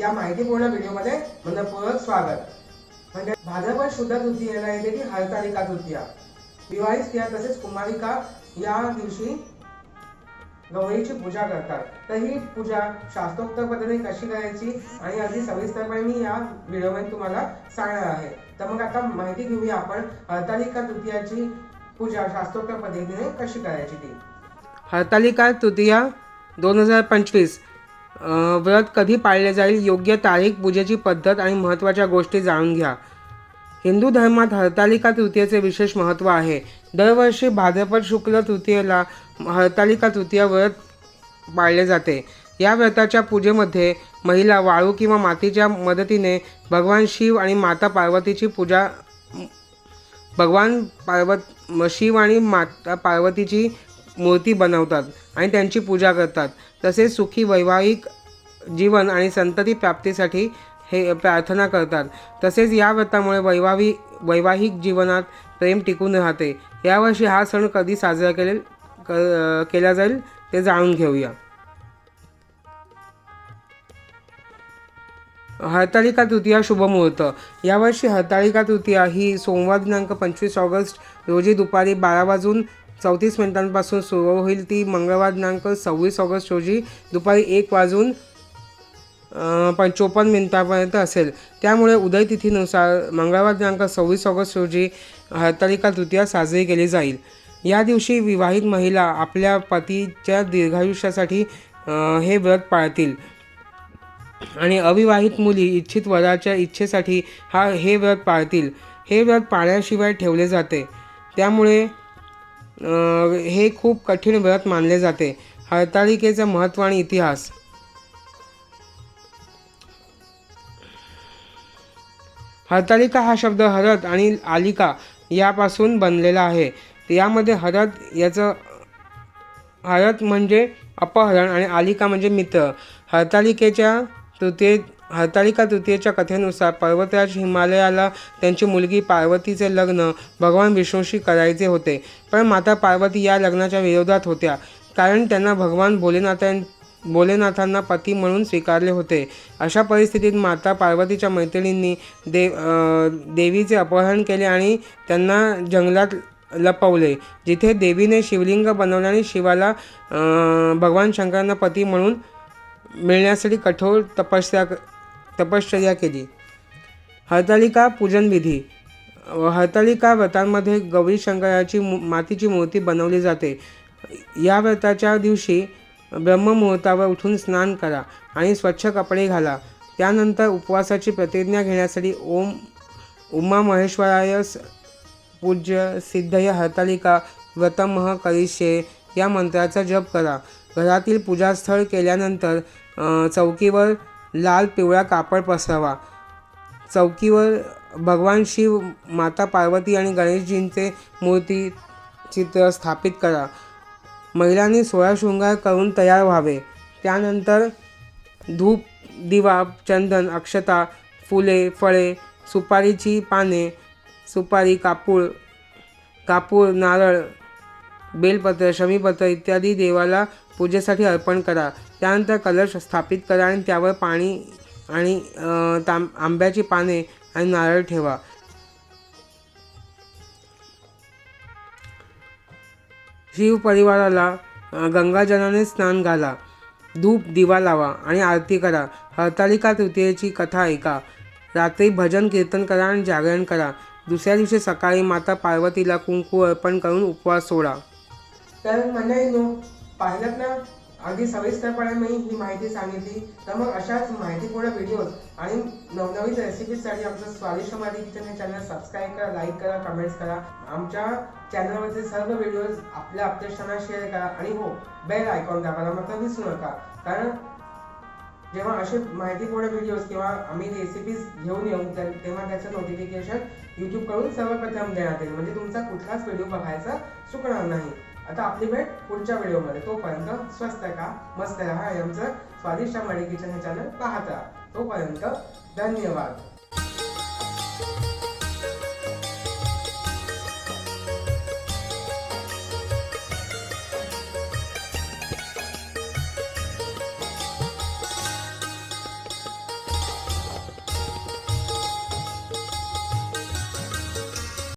या माहितीपूर्ण व्हिडिओमध्ये मनपूर्वक स्वागत. म्हणजे भाद्रपद शुद्ध तृतीयेला येते ती हरतालिका तृतीया. विवाहित स्त्रिया तसेच कुमारिका या दिवशी गौरीची पूजा करतात. तर ही पूजा शास्त्रोक्त पद्धतीने कशी करायची आणि अगदी सविस्तरपणे मी या व्हिडिओमध्ये तुम्हाला सांगणार आहे. तर मग आता माहिती घेऊया आपण हरतालिका तृतीयाची पूजा शास्त्रोक्त पद्धतीने कशी करायची ती. हरतालिका तृतीया दोन हजार पंचवीस व्रत कधी पाळले जाईल? योग्य तारीख पूजेची पद्धत आणि महत्त्वाच्या गोष्टी जाणून घ्या. हिंदू धर्मात हरतालिका तृतीयेचे विशेष महत्त्व आहे. दरवर्षी भाद्रपद शुक्ल तृतीयेला हरतालिका तृतीय व्रत पाळले जाते. या व्रताच्या पूजेमध्ये महिला वाळू किंवा मातीच्या मदतीने भगवान शिव आणि माता पार्वतीची पूजा भगवान पार्वत शिव आणि माता पार्वतीची मूर्ती बनवतात आणि त्यांची पूजा करतात. तसेच सुखी वैवाहिक जीवन आणि संतती प्राप्तीसाठी हे प्रार्थना करतात. तसेच या व्रतामुळे वैवाही वैवाहिक जीवनात प्रेम टिकून राहते. यावर्षी हा सण कधी साजरा केले क- केला जाईल ते जाणून घेऊया. हरतालिका तृतीया शुभमुहूर्त यावर्षी हरतालिका तृतीया ही सोमवार दिनांक पंचवीस ऑगस्ट रोजी दुपारी बारा वाजून चौतीस मिनिटांपासून सुरू होईल ती मंगळवार दिनांक सव्वीस ऑगस्ट रोजी दुपारी एक वाजून पण चोपन्न मिनिटापर्यंत असेल. त्यामुळे उदय तिथीनुसार मंगळवार दिनांक सव्वीस ऑगस्ट रोजी हरतालिका तृतीया साजरी केली जाईल. या दिवशी विवाहित महिला आपल्या पतीच्या दीर्घायुष्यासाठी हे व्रत पाळतील. आणि अविवाहित मुली इच्छित वराच्या इच्छेसाठी हा हे व्रत पाळतील. हे व्रत पाळल्याशिवाय ठेवले जाते. त्यामुळे हे खूप कठीण व्रत मानले जाते. हरतालिकेचं महत्त्व आणि इतिहास. हरतालिका हा शब्द हरत आणि आलिका यापासून बनलेला आहे. यामध्ये हरत याचं हरत म्हणजे अपहरण आणि आलिका म्हणजे मित्र. हरतालिकेच्या तृतीय हरतालिका तृतीयेच्या कथेनुसार पर्वतराज हिमालयाला त्यांची मुलगी पार्वतीचे लग्न भगवान विष्णूशी करायचे होते. पण माता पार्वती या लग्नाच्या विरोधात होत्या. कारण त्यांना भगवान भोलेनाथां भोलेनाथांना पती म्हणून स्वीकारले होते. अशा परिस्थितीत माता पार्वतीच्या मैत्रिणींनी देव देवीचे अपहरण केले आणि त्यांना जंगलात लपवले. जिथे देवीने शिवलिंग बनवले आणि शिवाला भगवान शंकरांना पती म्हणून मिळण्यासाठी कठोर तपस्या तपश्चर्या केली. हरतालिका पूजन विधी हरतालिका व्रतांमध्ये गौरी शंकराची मातीची मूर्ती बनवली जाते. या व्रताच्या दिवशी ब्रह्ममुहूर्तावर उठून स्नान करा आणि स्वच्छ कपडे घाला. त्यानंतर उपवासाची प्रतिज्ञा घेण्यासाठी ओम उमा महेश्वराय पूज्य सिद्धय हरतालिका व्रतमह करिष्ये या मंत्राचा जप करा. घरातील पूजास्थळ केल्यानंतर चौकीवर लाल पिवळा कापड पसरावा चौकीवर भगवान शिव माता पार्वती आणि गणेशजींचे मूर्ती चित्र स्थापित करा. महिलांनी सोळा शृंगार करून तयार व्हावे. त्यानंतर धूप दिवा चंदन अक्षता फुले फळे सुपारीची पाने सुपारी कापूर कापूर नारळ बेलपत्र शमीपत्र इत्यादी देवाला पूजेसाठी अर्पण करा. त्यानंतर कलश स्थापित करा आणि त्यावर पाणी आणि ताम तांब आंब्याची पाने आणि नारळ ठेवा. शिव परिवाराला गंगाजनाने स्नान घाला. धूप दिवा लावा आणि आरती करा. हरतालिका तृतीयेची कथा ऐका. रात्री भजन कीर्तन करा आणि जागरण करा. दुसऱ्या दिवशी सकाळी माता पार्वतीला कुंकू अर्पण करून उपवास सोडा. तर मंडळींनो पाहिलं ना अगदी सविस्तरपणे मी ही माहिती सांगितली. तर मग अशाच माहितीपूर्ण व्हिडिओज आणि नवनवीन रेसिपीजसाठी आमचं स्वादिष्ट मराठी किचन हे चॅनल सबस्क्राईब करा लाईक करा कमेंट्स करा. आमच्या चॅनलवरचे सर्व व्हिडिओज आपल्या अपडेट्सना शेअर करा आणि हो बेल आयकॉन दाबायला मात्र विसरू नका. कारण जेव्हा असे माहितीपूर्ण व्हिडिओज किंवा आम्ही रेसिपीज घेऊन येऊ तर तेव्हा त्याचं नोटिफिकेशन यूट्यूबकडून सर्वप्रथम देण्यात येईल. म्हणजे तुमचा कुठलाच व्हिडिओ बघायचा चुकणार नाही. आता आपली भेट पुढच्या व्हिडिओमध्ये. तोपर्यंत स्वस्त का? मस्त राहा यांचं स्वादिष्ट मडी किचन हे चॅनल पाहत. राहा तोपर्यंत धन्यवाद.